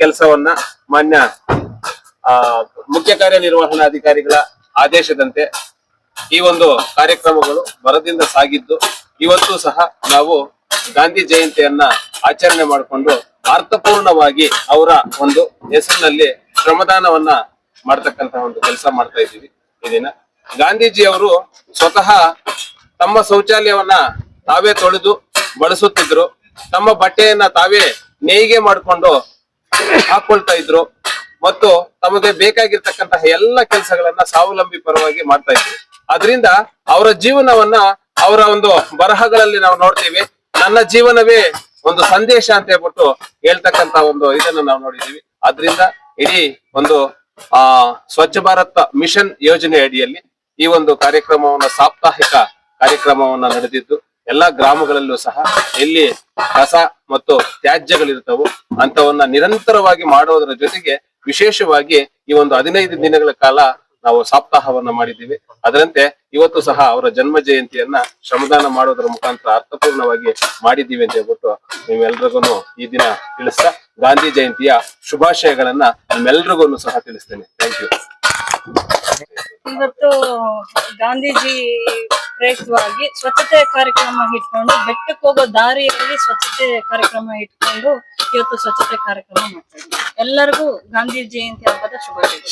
ಕೆಲಸವನ್ನ ಮಾನ್ಯ ಮುಖ್ಯ ಕಾರ್ಯನಿರ್ವಹಣಾಧಿಕಾರಿಗಳ ಆದೇಶದಂತೆ ಈ ಒಂದು ಕಾರ್ಯಕ್ರಮಗಳು ಬರದಿಂದ ಸಾಗಿದ್ದು, ಇವತ್ತು ಸಹ ನಾವು ಗಾಂಧಿ ಜಯಂತಿಯನ್ನ ಆಚರಣೆ ಮಾಡಿಕೊಂಡು ಅರ್ಥಪೂರ್ಣವಾಗಿ ಅವರ ಒಂದು ಹೆಸರಿನಲ್ಲಿ ಶ್ರಮದಾನವನ್ನ ಮಾಡ್ತಕ್ಕಂತ ಒಂದು ಕೆಲಸ ಮಾಡ್ತಾ ಇದ್ದೀವಿ ಈ ದಿನ. ಗಾಂಧೀಜಿ ಅವರು ಸ್ವತಃ ತಮ್ಮ ಶೌಚಾಲಯವನ್ನ ತಾವೇ ತೊಳೆದು ಬಳಸುತ್ತಿದ್ರು. ತಮ್ಮ ಬಟ್ಟೆಯನ್ನ ತಾವೇ ನೇಯ್ಗೆ ಮಾಡಿಕೊಂಡು ಹಾಕೊಳ್ತಾ ಇದ್ರು. ಮತ್ತು ತಮಗೆ ಬೇಕಾಗಿರ್ತಕ್ಕಂತಹ ಎಲ್ಲ ಕೆಲಸಗಳನ್ನ ಸ್ವಾವಲಂಬಿ ಪರವಾಗಿ ಮಾಡ್ತಾ ಇದ್ರು. ಅದರಿಂದ ಅವರ ಜೀವನವನ್ನ ಅವರ ಒಂದು ಬರಹಗಳಲ್ಲಿ ನಾವು ನೋಡ್ತೀವಿ. ನನ್ನ ಜೀವನವೇ ಒಂದು ಸಂದೇಶ ಅಂತ ಹೇಳ್ಬಿಟ್ಟು ಹೇಳ್ತಕ್ಕಂತ ಒಂದು ಇದನ್ನ ನಾವು ನೋಡಿದೀವಿ ಅದರಿಂದ ಇಡೀ ಒಂದು, ಆ, ಸ್ವಚ್ಛ ಭಾರತ್ ಮಿಷನ್ ಯೋಜನೆ ಅಡಿಯಲ್ಲಿ ಈ ಒಂದು ಕಾರ್ಯಕ್ರಮವನ್ನ ಸಾಪ್ತಾಹಿಕ ಕಾರ್ಯಕ್ರಮವನ್ನ ನಡೆದಿದ್ದು ಎಲ್ಲಾ ಗ್ರಾಮಗಳಲ್ಲೂ ಸಹ ಎಲ್ಲಿ ಕಸ ಮತ್ತು ತ್ಯಾಜ್ಯಗಳಿರ್ತವು. ಅಂತವನ್ನ ನಿರಂತರವಾಗಿ ಮಾಡುವುದರ ಜೊತೆಗೆ ವಿಶೇಷವಾಗಿ ಈ ಒಂದು ಹದಿನೈದು ದಿನಗಳ ಕಾಲ ನಾವು ಸಪ್ತಾಹವನ್ನ ಮಾಡಿದ್ದೀವಿ. ಅದರಂತೆ ಇವತ್ತು ಸಹ ಅವರ ಜನ್ಮ ಜಯಂತಿಯನ್ನ ಶ್ರಮದಾನ ಮಾಡೋದ್ರ ಮುಖಾಂತರ ಅರ್ಥಪೂರ್ಣವಾಗಿ ಮಾಡಿದ್ದೀವಿ ಅಂತ ಹೇಳ್ಬಿಟ್ಟು ನಿಮ್ಮೆಲ್ರಿಗೂ ಈ ದಿನ ತಿಳಿಸ್ತಾ ಗಾಂಧಿ ಜಯಂತಿಯ ಶುಭಾಶಯಗಳನ್ನ ನಿಮ್ಮೆಲ್ರಿಗೂ ಸಹ ತಿಳಿಸ್ತೇನೆ. ಥ್ಯಾಂಕ್ ಯು ಇವತ್ತು ಗಾಂಧೀಜಿ ಪ್ರಯುಕ್ತವಾಗಿ ಸ್ವಚ್ಛತೆ ಕಾರ್ಯಕ್ರಮ ಇಟ್ಕೊಂಡು, ಬೆಟ್ಟಕ್ಕೆ ಹೋಗೋ ದಾರಿಯಲ್ಲಿ ಸ್ವಚ್ಛತೆ ಕಾರ್ಯಕ್ರಮ ಇಟ್ಕೊಂಡು ಇವತ್ತು ಸ್ವಚ್ಛತೆ ಕಾರ್ಯಕ್ರಮ ಮಾಡ್ತಾ ಎಲ್ಲರಿಗೂ ಗಾಂಧಿ ಜಯಂತಿ ಹಬ್ಬದ ಶುಭಾಶಯಗಳು.